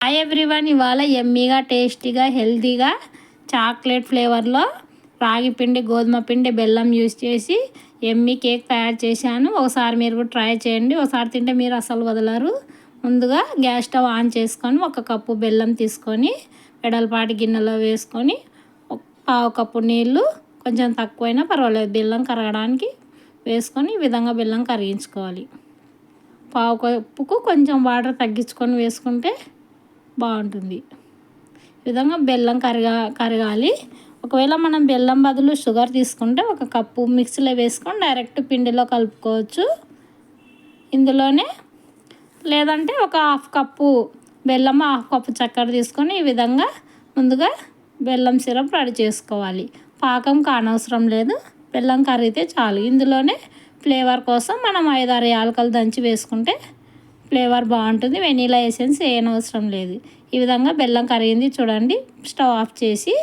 Hi everyone ఇవాళ ఎమ్మీగా టేస్టీగా హెల్తీగా చాక్లెట్ ఫ్లేవర్లో రాగి పిండి గోధుమ పిండి బెల్లం యూస్ చేసి ఎమ్మీ కేక్ తయారు చేశాను. ఒకసారి మీరు కూడా ట్రై చేయండి. ఒకసారి తింటే మీరు అసలు వదలరు. ముందుగా గ్యాస్ స్టవ్ ఆన్ చేసుకొని ఒక కప్పు బెల్లం తీసుకొని వెడల్పాటి గిన్నెలో వేసుకొని ఒక పావు కప్పు నీళ్ళు కొంచెం తక్కువైనా పర్వాలేదు. బెల్లం కరగడానికి వేసుకొని ఈ విధంగా బెల్లం కరిగించుకోవాలి. పావు కప్పుకు కొంచెం వాటర్ తగ్గించుకొని వేసుకుంటే బాగుంటుంది. ఈ విధంగా బెల్లం కరగా కరగాలి. ఒకవేళ మనం బెల్లం బదులు షుగర్ తీసుకుంటే ఒక కప్పు మిక్సీలో వేసుకొని డైరెక్ట్ పిండిలో కలుపుకోవచ్చు. ఇందులోనే లేదంటే ఒక హాఫ్ కప్పు బెల్లం హాఫ్ కప్పు చక్కెర తీసుకొని ఈ విధంగా ముందుగా బెల్లం సిరప్ రెడీ చేసుకోవాలి. పాకం కానవసరం లేదు. బెల్లం కరిగితే చాలు. ఇందులోనే ఫ్లేవర్ కోసం మనం ఐదారు యాలకలు దంచి వేసుకుంటే ఫ్లేవర్ బాగుంటుంది వెనీలా ఎసెన్స్ ఏం అవసరం లేదు. ఈ విధంగా బెల్లం కరిగింది చూడండి. స్టవ్ ఆఫ్ చేసి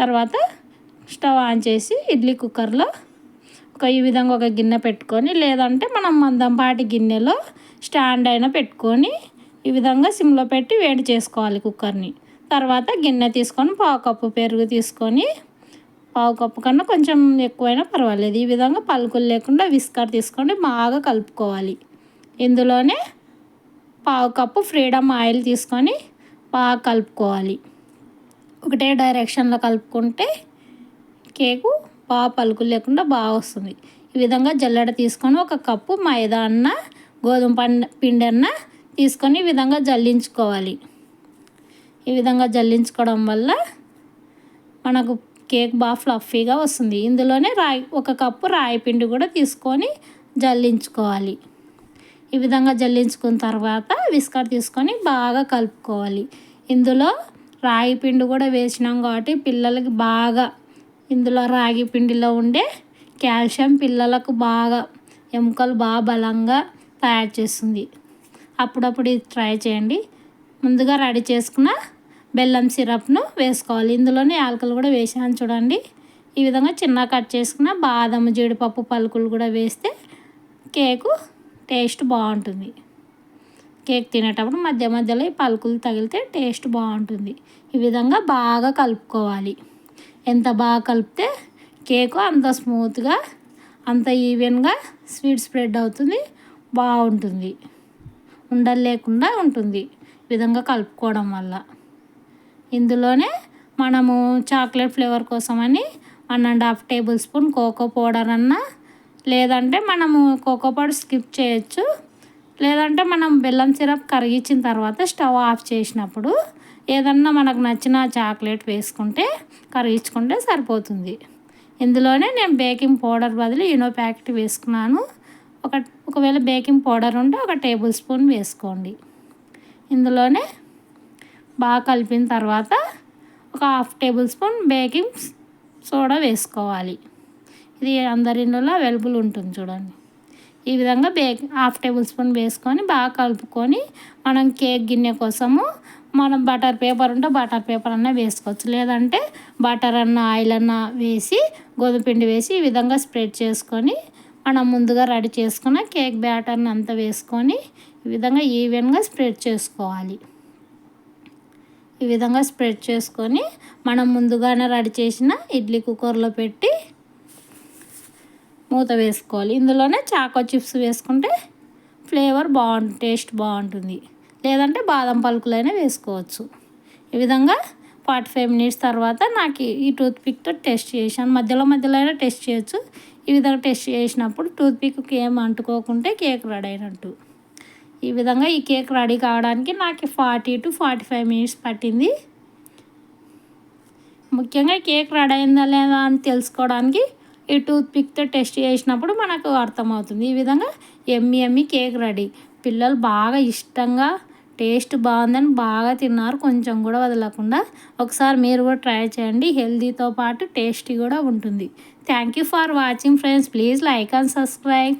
తర్వాత స్టవ్ ఆన్ చేసి ఇడ్లీ కుక్కర్లో ఒక ఈ విధంగా ఒక గిన్నె పెట్టుకొని లేదంటే మనం మందంపాటి గిన్నెలో స్టాండ్ అయినా పెట్టుకొని ఈ విధంగా సిమ్లో పెట్టి వేడి చేసుకోవాలి కుక్కర్ని. తర్వాత గిన్నె తీసుకొని పావు కప్పు పెరుగు తీసుకొని పావు కప్పు కన్నా కొంచెం ఎక్కువైనా పర్వాలేదు. ఈ విధంగా పలుకులు లేకుండా విస్కర్ తీసుకొని బాగా కలుపుకోవాలి. ఇందులోనే పావు కప్పు ఫ్రీడమ్ ఆయిల్ తీసుకొని బాగా కలుపుకోవాలి. ఒకటే డైరెక్షన్లో కలుపుకుంటే కేకు బాగా పలుకులు లేకుండా బాగా వస్తుంది. ఈ విధంగా జల్లెడ తీసుకొని ఒక కప్పు మైదా అన్న గోధుమ పండ పిండి అన్న తీసుకొని ఈ విధంగా జల్లించుకోవాలి. ఈ విధంగా జల్లించుకోవడం వల్ల మనకు కేక్ బాగా ఫ్లఫీగా వస్తుంది. ఇందులోనే రాయి ఒక కప్పు రాయి పిండి కూడా తీసుకొని జల్లించుకోవాలి. ఈ విధంగా జల్లించుకున్న తర్వాత విస్కర్ తీసుకొని బాగా కలుపుకోవాలి. ఇందులో రాగి పిండి కూడా వేసినాం కాబట్టి పిల్లలకి బాగా ఇందులో రాగి పిండిలో ఉండే కాల్షియం పిల్లలకు బాగా ఎముకలు బాగా బలంగా తయారు చేస్తుంది. అప్పుడప్పుడు ఇది ట్రై చేయండి. ముందుగా రెడీ చేసుకున్న బెల్లం సిరప్ను వేసుకోవాలి. ఇందులోనే యాలకలు కూడా వేసాను చూడండి. ఈ విధంగా చిన్న కట్ చేసుకున్న బాదం జీడిపప్పు పలుకులు కూడా వేస్తే కేకు టేస్ట్ బాగుంటుంది. కేక్ తినేటప్పుడు మధ్య మధ్యలో ఈ పలుకులు తగిలితే టేస్ట్ బాగుంటుంది. ఈ విధంగా బాగా కలుపుకోవాలి. ఎంత బాగా కలిపితే కేకు అంత స్మూత్గా అంత ఈవెన్గా స్వీట్ స్ప్రెడ్ అవుతుంది బాగుంటుంది. ఉండలు లేకుండా ఉంటుంది. ఈ విధంగా కలుపుకోవడం వల్ల. ఇందులోనే మనము చాక్లెట్ ఫ్లేవర్ కోసమని one and half tablespoon cocoa powder అన్నా లేదంటే మనము కోకో పౌడర్ స్కిప్ చేయొచ్చు. లేదంటే మనం బెల్లం సిరప్ కరిగించిన తర్వాత స్టవ్ ఆఫ్ చేసినప్పుడు ఏదన్నా మనకు నచ్చిన చాక్లెట్ వేసుకుంటే కరిగించుకుంటే సరిపోతుంది. ఇందులోనే నేను బేకింగ్ పౌడర్ బదులు ఇనో ప్యాకెట్ వేసుకున్నాను. ఒక ఒకవేళ బేకింగ్ పౌడర్ ఉంటే ఒక టేబుల్ స్పూన్ వేసుకోండి. ఇందులోనే బాగా కలిపిన తర్వాత ఒక half tablespoon baking soda వేసుకోవాలి. ఇది అందరి ఇండ్లలో అవైలబుల్ ఉంటుంది చూడండి. ఈ విధంగా బేక్ హాఫ్ టేబుల్ స్పూన్ వేసుకొని బాగా కలుపుకొని మనం కేక్ గిన్నె కోసము మనం బటర్ పేపర్ ఉంటే బటర్ పేపర్ అన్న వేసుకోవచ్చు. లేదంటే బటర్ అన్న ఆయిల్ అన్న వేసి గోధుమ పిండి వేసి ఈ విధంగా స్ప్రెడ్ చేసుకొని మనం ముందుగా రెడీ చేసుకున్న కేక్ బ్యాటర్ని అంతా వేసుకొని ఈ విధంగా ఈవెన్గా స్ప్రెడ్ చేసుకోవాలి. ఈ విధంగా స్ప్రెడ్ చేసుకొని మనం ముందుగానే రెడీ చేసిన ఇడ్లీ కుక్కర్లో పెట్టి మూత వేసుకోవాలి. ఇందులోనే చాకో చిప్స్ వేసుకుంటే ఫ్లేవర్ బాగుంటుంది టేస్ట్ బాగుంటుంది. లేదంటే బాదం పలుకులైనా వేసుకోవచ్చు. ఈ విధంగా ఫార్టీ ఫైవ్ మినిట్స్ తర్వాత నాకు ఈ టూత్ పిక్తో టెస్ట్ చేశాను. మధ్యలో మధ్యలో అయినా టెస్ట్ చేయొచ్చు. ఈ విధంగా టెస్ట్ చేసినప్పుడు టూత్ పిక్కి ఏం అంటుకోకుంటే కేక్ రెడీ అయినట్టు. ఈ విధంగా ఈ కేక్ రెడీ కావడానికి నాకు forty to forty five minutes పట్టింది. ముఖ్యంగా కేక్ రెడీ అయిందా లేదా అని తెలుసుకోవడానికి ఈ టూత్పిక్తో టెస్ట్ చేసినప్పుడు మనకు అర్థమవుతుంది. ఈ విధంగా ఎమ్మి ఎమ్మి కేక్ రెడీ. పిల్లలు బాగా ఇష్టంగా టేస్ట్ బాగుందని బాగా తిన్నారు. కొంచెం కూడా వదలకుండా ఒకసారి మీరు కూడా ట్రై చేయండి. హెల్తీతో పాటు టేస్టీ కూడా ఉంటుంది. Thank you for watching friends. Please like and subscribe.